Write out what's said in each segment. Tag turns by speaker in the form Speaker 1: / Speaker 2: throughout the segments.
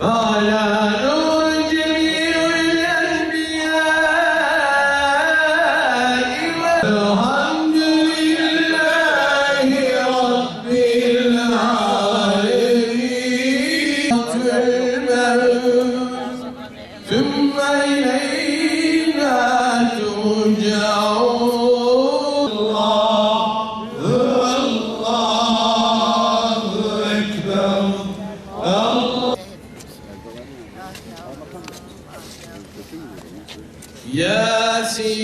Speaker 1: Ve alâ Yasin.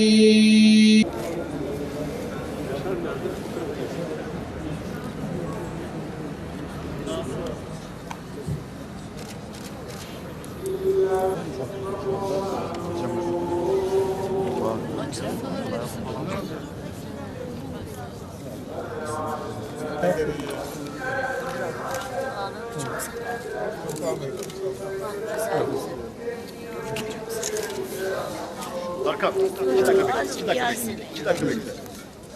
Speaker 2: Arkan. İki dakika bekle.
Speaker 3: Azıcık gelsene.
Speaker 2: İki dakika bekle.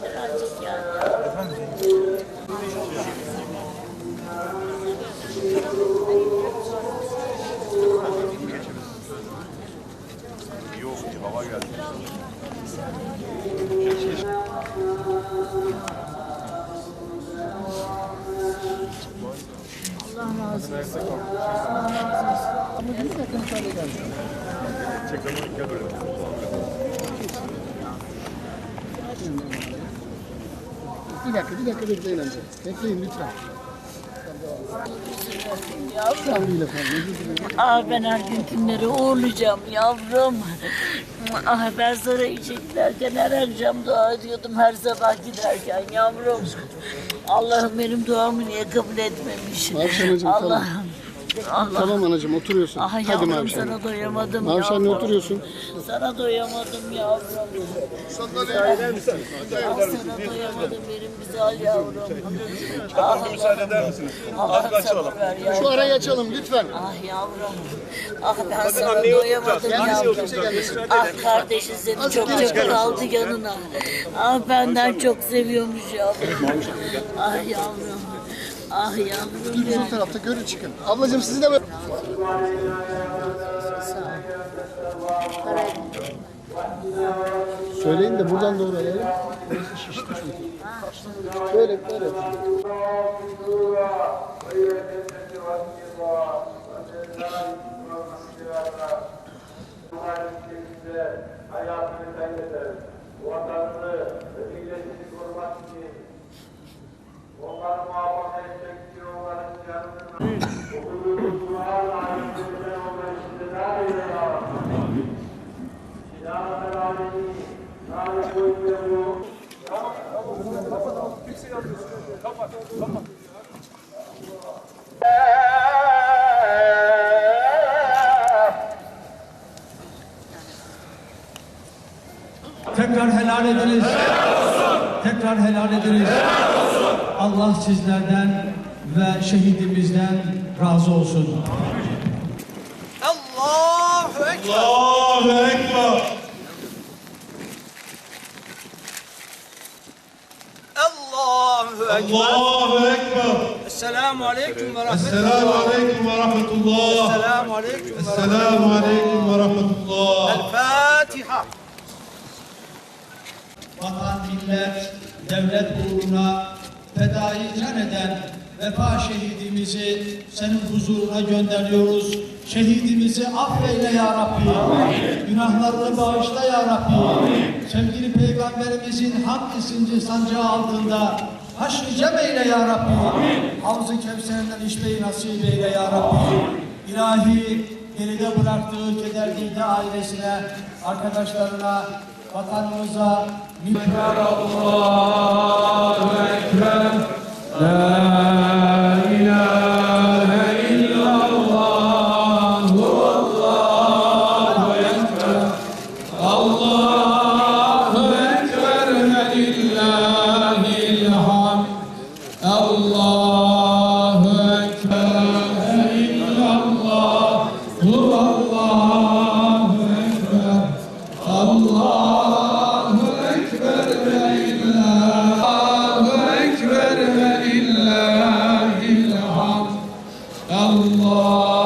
Speaker 3: Birazcık gel.
Speaker 2: İyi oldu. Hava geldi. Çekelim. Gel böyle.
Speaker 4: Bir dakika, bir dakika bekleyin amca. Bekleyin lütfen. Özür dilerim.
Speaker 3: Ah ben her gün kimleri uğurlayacağım yavrum. Ah ben sana işe giderken her akşam dua ediyordum her sabah giderken yavrum. Allah'ım benim duamı niye kabul etmemiş?
Speaker 4: Tamam.
Speaker 3: Allah'ım. Allah.
Speaker 4: Tamam anacığım oturuyorsun.
Speaker 3: Ah
Speaker 4: Hadi
Speaker 3: yavrum
Speaker 4: Mavşan.
Speaker 3: sana doyamadım
Speaker 4: Mavşan ne
Speaker 3: yavrum.
Speaker 4: oturuyorsun?
Speaker 3: Sana doyamadım yavrum. Ah sana doyamadım benim güzel yavrum. Ah,
Speaker 2: Müsaade eder misiniz?
Speaker 3: Allah
Speaker 2: açalım.
Speaker 4: Şu arayı açalım lütfen.
Speaker 3: Ah yavrum. Ah ben sana doyamadım yavrum. Ah kardeşi seni çok çok
Speaker 4: çıkar
Speaker 3: aldı yanına. Ah benden çok seviyormuş yavrum. Ah yavrum. Ah yavrum.
Speaker 4: Bizim tarafta görün çıkın. Ablacığım sizi de böyle... Söyleyin de buradan doğru alalım. Burası şişti çünkü. Böyle, böyle.
Speaker 5: hayatını kaybeder. Vatanını
Speaker 1: Tekrar helal ediniz. Tekrar helal ediniz. Allah sizlerden ve şehidimizden razı olsun.
Speaker 6: Allahu Ekber.
Speaker 1: Allahu Ekber.
Speaker 6: Allahu Ekber.
Speaker 1: Allahu Ekber.
Speaker 6: Esselamu Aleyküm ve
Speaker 7: Esselamu
Speaker 6: Rahmetullah.
Speaker 7: aleyküm ve rahmetullah.
Speaker 6: Esselamu Aleyküm ve
Speaker 7: Esselamu aleyküm ve rahmetullah.
Speaker 6: El Fatiha.
Speaker 1: Vatan, millet, devlet uğruna fedai can eden vefa şehidimizi senin huzuruna gönderiyoruz. Şehidimizi affeyle ya Rabbi. Günahlarını bağışla ya Rabbi. Sevgili Peygamberimizin hak isinci sancağı altında haşr-ı cem eyle ya Rabbi. Havz-ı Kevser'den içmeyi nasip eyle ya Rabbi. İlahi geride bıraktığı kederliydi ailesine, arkadaşlarına, vatanımıza, Mikrar Allahu ve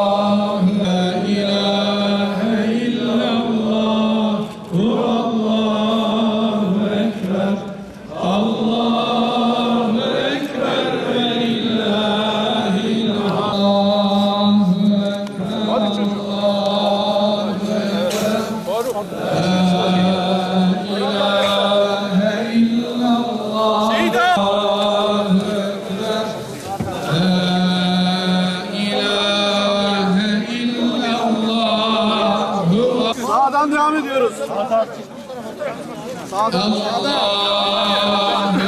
Speaker 1: Sağdan devam
Speaker 6: ediyoruz.
Speaker 1: Sağdan. Sağdan. Allah'ım.